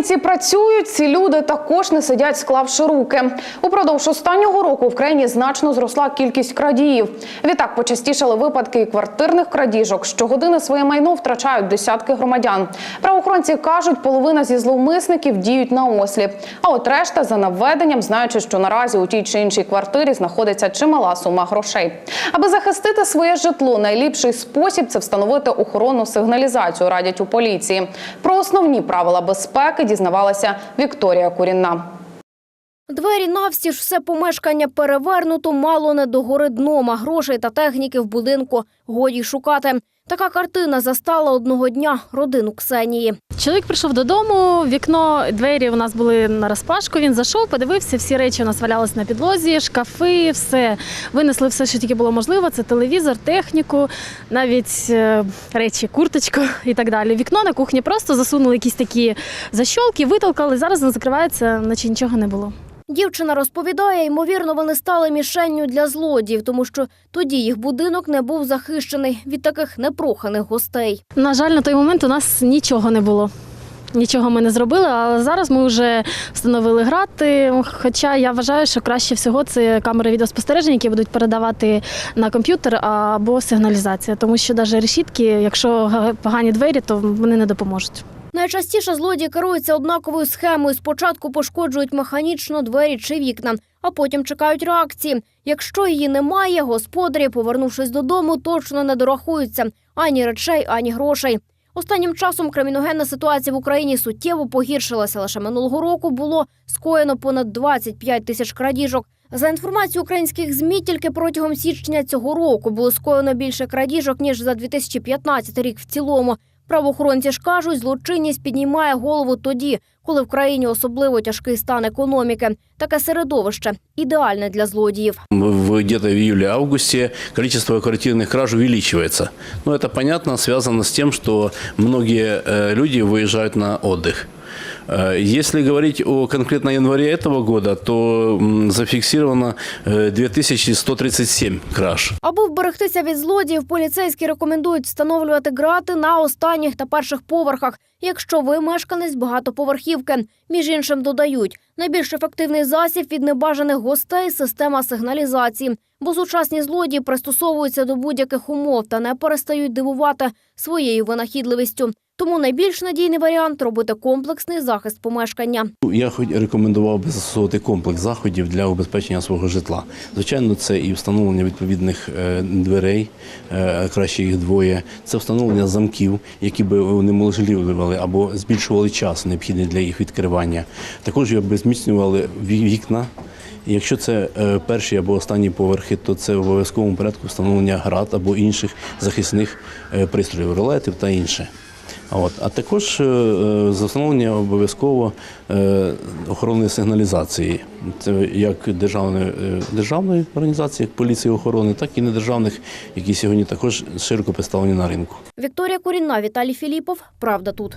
Українці працюють, ці люди також не сидять, склавши руки. Упродовж останнього року в країні значно зросла кількість крадіїв. Відтак почастішали випадки і квартирних крадіжок. Щогодини своє майно втрачають десятки громадян. Правоохоронці кажуть, половина зі зловмисників діють на осліп. А от решта за наведенням, знаючи, що наразі у тій чи іншій квартирі знаходиться чимала сума грошей. Аби захистити своє житло, найліпший спосіб це встановити охоронну сигналізацію. Радять у поліції. Про основні правила безпеки дізнавалася Вікторія Курінна. Двері навстіж все помешкання перевернуто, мало не догори дном, а грошей та техніки в будинку годі шукати. Така картина застала одного дня родину Ксенії. Чоловік прийшов додому, вікно, двері у нас були на розпашку. Він зайшов, подивився, всі речі у нас валялися на підлозі, шкафи, все. Винесли все, що тільки було можливо. Це телевізор, техніку, навіть е, речі, курточку і так далі. Вікно на кухні просто засунули якісь такі защолки, витолкали. Зараз не закривається, наче нічого не було. Дівчина розповідає, ймовірно, вони стали мішенню для злодіїв, тому що тоді їх будинок не був захищений від таких непроханих гостей. На жаль, на той момент у нас нічого не було. Нічого ми не зробили, але зараз ми вже встановили грати. Хоча я вважаю, що краще всього це камери відеоспостереження, які будуть передавати на комп'ютер або сигналізація, тому що навіть решітки, якщо га- погані двері, то вони не допоможуть. Найчастіше злодії керуються однаковою схемою. Спочатку пошкоджують механічно двері чи вікна, а потім чекають реакції. Якщо її немає, господарі, повернувшись додому, точно не дорахуються ані речей, ані грошей. Останнім часом криміногенна ситуація в Україні суттєво погіршилася. Лише минулого року було скоєно понад 25 тисяч крадіжок. За інформацією українських змі, тільки протягом січня цього року було скоєно більше крадіжок ніж за 2015 рік в цілому. Правоохоронці ж кажуть, злочинність піднімає голову тоді, коли в країні особливо тяжкий стан економіки. Таке середовище ідеальне для злодіїв. В- где-то в июле-августе количество квартирных краж увеличивается. Но это понятно, связано с тем, что многие э, люди выезжают на отдых. Э, Если говорить о конкретно январе этого года, то м, зафиксировано э, 2137 краж. Аби вберегтися від злодіїв, поліцейські рекомендують встановлювати грати на останніх та перших поверхах, якщо ви мешканець багатоповерхівки. Між іншим додають, найбільш ефективний засіб від небажаних гостей система сигналізації, бо сучасні злодії пристосовуються до будь-яких умов та не перестають дивувати своєю винахідливістю. Тому найбільш надійний варіант робити комплексний захист помешкання. Я хоч рекомендував би застосовувати комплекс заходів для убезпечення свого житла. Звичайно, це і встановлення відповідних е, дверей, е, краще їх двоє. Це встановлення замків, які би унеможливлювали або збільшували час, необхідний для їх відкривання. Також я би зміцнювали вікна. Якщо це е, перші або останні поверхи, то це в обов'язковому порядку встановлення град або інших захисних пристроїв, ролетів та інше. От. А також е, е, за встановлення обов'язково е, охоронної сигналізації. Це як державної, державної організації, як поліції охорони, так і недержавних, які сьогодні також широко представлені на ринку. Вікторія Курінна, Віталій Філіпов. Правда тут.